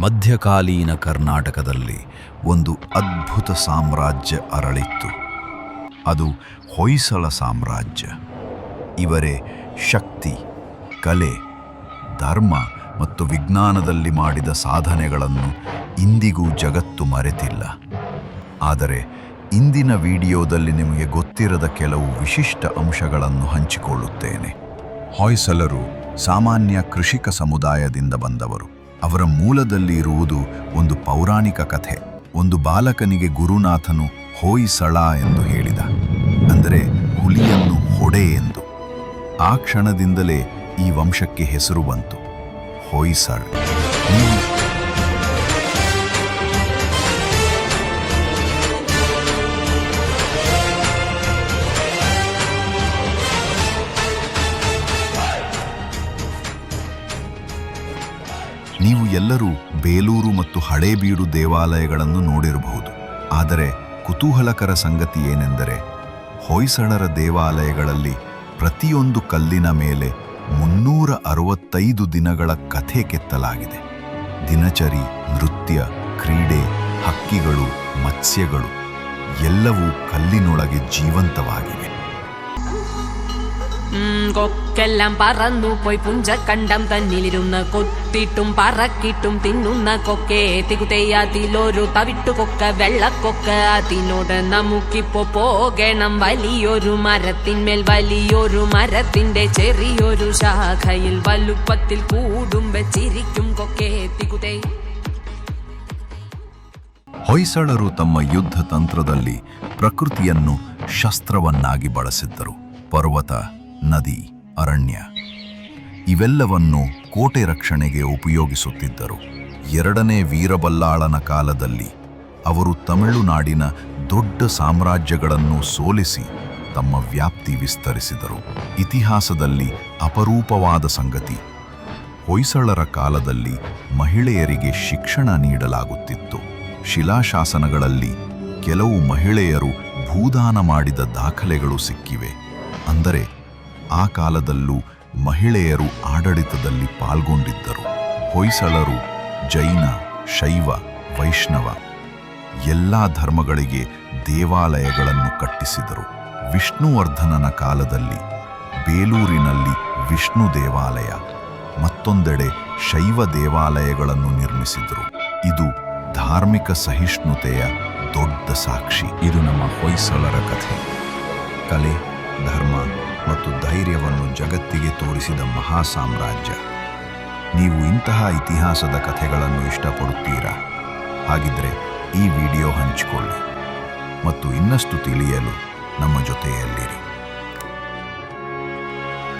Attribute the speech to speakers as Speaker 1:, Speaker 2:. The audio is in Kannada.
Speaker 1: ಮಧ್ಯಕಾಲೀನ ಕರ್ನಾಟಕದಲ್ಲಿ ಒಂದು ಅದ್ಭುತ ಸಾಮ್ರಾಜ್ಯ ಅರಳಿತ್ತು. ಅದು ಹೊಯ್ಸಳ ಸಾಮ್ರಾಜ್ಯ. ಇವರೇ ಶಕ್ತಿ, ಕಲೆ, ಧರ್ಮ ಮತ್ತು ವಿಜ್ಞಾನದಲ್ಲಿ ಮಾಡಿದ ಸಾಧನೆಗಳನ್ನು ಇಂದಿಗೂ ಜಗತ್ತು ಮರೆತಿಲ್ಲ. ಆದರೆ ಇಂದಿನ ವಿಡಿಯೋದಲ್ಲಿ ನಿಮಗೆ ಗೊತ್ತಿರದ ಕೆಲವು ವಿಶಿಷ್ಟ ಅಂಶಗಳನ್ನು ಹಂಚಿಕೊಳ್ಳುತ್ತೇನೆ. ಹೊಯ್ಸಲರು ಸಾಮಾನ್ಯ ಕೃಷಿಕ ಸಮುದಾಯದಿಂದ ಬಂದವರು. ಅವರ ಮೂಲದಲ್ಲಿ ಇರುವುದು ಒಂದು ಪೌರಾಣಿಕ ಕಥೆ. ಒಂದು ಬಾಲಕನಿಗೆ ಗುರುನಾಥನು ಹೋಯ್ಸಳ ಎಂದು ಹೇಳಿದ. ಅಂದರೆ ಹುಲಿಯನ್ನು ಹೊಡೆ ಎಂದು. ಆ ಕ್ಷಣದಿಂದಲೇ ಈ ವಂಶಕ್ಕೆ ಹೆಸರು ಬಂತು. ಹೊಯ್ಸಳ್ ನೀವು ಎಲ್ಲರೂ ಬೇಲೂರು ಮತ್ತು ಹಳೇಬೀಡು ದೇವಾಲಯಗಳನ್ನು ನೋಡಿರಬಹುದು. ಆದರೆ ಕುತೂಹಲಕರ ಸಂಗತಿ ಏನೆಂದರೆ, ಹೊಯ್ಸಳರ ದೇವಾಲಯಗಳಲ್ಲಿ ಪ್ರತಿಯೊಂದು ಕಲ್ಲಿನ ಮೇಲೆ ಮುನ್ನೂರ ಅರವತ್ತೈದು ದಿನಗಳ ಕಥೆ ಕೆತ್ತಲಾಗಿದೆ. ದಿನಚರಿ, ನೃತ್ಯ, ಕ್ರೀಡೆ, ಹಕ್ಕಿಗಳು, ಮತ್ಸ್ಯಗಳು ಎಲ್ಲವೂ ಕಲ್ಲಿನೊಳಗೆ ಜೀವಂತವಾಗಿವೆ.
Speaker 2: ಕೊಕ್ಕೆಲ್ಲಾಂ ಪರನ್ನು ಪೊಯ್ ಪುಂಜ ಕಂಡಂ ತನ್ನಿಲಿರುನ್ನ ಕೊತ್ತ കൊത്തിട്ടും പറക്കിട്ടും തിന്നുന്ന കൊക്കെ തികുതെയ്യാതിലൊരു തവിട്ടു കൊക്ക വെള്ളക്കൊക്ക അതിനോട് നമുക്കിപ്പോ പോകണം വലിയൊരു മരത്തിന്മേൽ വലിയൊരു മരത്തിന്റെ ചെറിയൊരു ശാഖയിൽ വലുപ്പത്തിൽ കൂടും വെച്ചിരിക്കും കൊക്കെ തികുതേ
Speaker 1: ಹೊಯ್ಸಳರು ತಮ್ಮ ಯುದ್ಧ ತಂತ್ರದಲ್ಲಿ ಪ್ರಕೃತಿಯನ್ನು ಶಸ್ತ್ರವನ್ನಾಗಿ ಬಳಸಿದ್ದರು ಪರ್ವತ ನದಿ ಅರಣ್ಯ ಇವೆಲ್ಲವನ್ನು ಕೋಟೆ ರಕ್ಷಣೆಗೆ ಉಪಯೋಗಿಸುತ್ತಿದ್ದರು. ಎರಡನೇ ವೀರಬಲ್ಲಾಳನ ಕಾಲದಲ್ಲಿ ಅವರು ತಮಿಳುನಾಡಿನ ದೊಡ್ಡ ಸಾಮ್ರಾಜ್ಯಗಳನ್ನು ಸೋಲಿಸಿ ತಮ್ಮ ವ್ಯಾಪ್ತಿ ವಿಸ್ತರಿಸಿದರು. ಇತಿಹಾಸದಲ್ಲಿ ಅಪರೂಪವಾದ ಸಂಗತಿ, ಹೊಯ್ಸಳರ ಕಾಲದಲ್ಲಿ ಮಹಿಳೆಯರಿಗೆ ಶಿಕ್ಷಣ ನೀಡಲಾಗುತ್ತಿತ್ತು. ಶಿಲಾಶಾಸನಗಳಲ್ಲಿ ಕೆಲವು ಮಹಿಳೆಯರು ಭೂದಾನ ಮಾಡಿದ ದಾಖಲೆಗಳು ಸಿಕ್ಕಿವೆ. ಅಂದರೆ ಆ ಕಾಲದಲ್ಲೂ ಮಹಿಳೆಯರು ಆಡಳಿತದಲ್ಲಿ ಪಾಲ್ಗೊಂಡಿದ್ದರು. ಹೊಯ್ಸಳರು, ಜೈನ, ಶೈವ, ವೈಷ್ಣವ ಎಲ್ಲ ಧರ್ಮಗಳಿಗೆ ದೇವಾಲಯಗಳನ್ನು ಕಟ್ಟಿಸಿದರು. ವಿಷ್ಣುವರ್ಧನನ ಕಾಲದಲ್ಲಿ ಬೇಲೂರಿನಲ್ಲಿ ವಿಷ್ಣು ದೇವಾಲಯ, ಮತ್ತೊಂದೆಡೆ ಶೈವ ದೇವಾಲಯಗಳನ್ನು ನಿರ್ಮಿಸಿದರು. ಇದು ಧಾರ್ಮಿಕ ಸಹಿಷ್ಣುತೆಯ ದೊಡ್ಡ ಸಾಕ್ಷಿ. ಇದು ನಮ್ಮ ಹೊಯ್ಸಳರ ಕಥೆ. ಕಲೆ, ಧರ್ಮ ಮತ್ತು ಧೈರ್ಯವನ್ನು ಜಗತ್ತಿಗೆ ತೋರಿಸಿದ ಮಹಾ ಸಾಮ್ರಾಜ್ಯ ನೀವು ಇಂತಹ ಇತಿಹಾಸದ ಕಥೆಗಳನ್ನು ಇಷ್ಟಪಡುತ್ತೀರಾ? ಹಾಗಿದ್ರೆ ಈ ವಿಡಿಯೋ ಹಂಚಿಕೊಳ್ಳಿ ಮತ್ತು ಇನ್ನಷ್ಟು ತಿಳಿಯಲು ನಮ್ಮ ಜೊತೆಯಲ್ಲಿರಿ.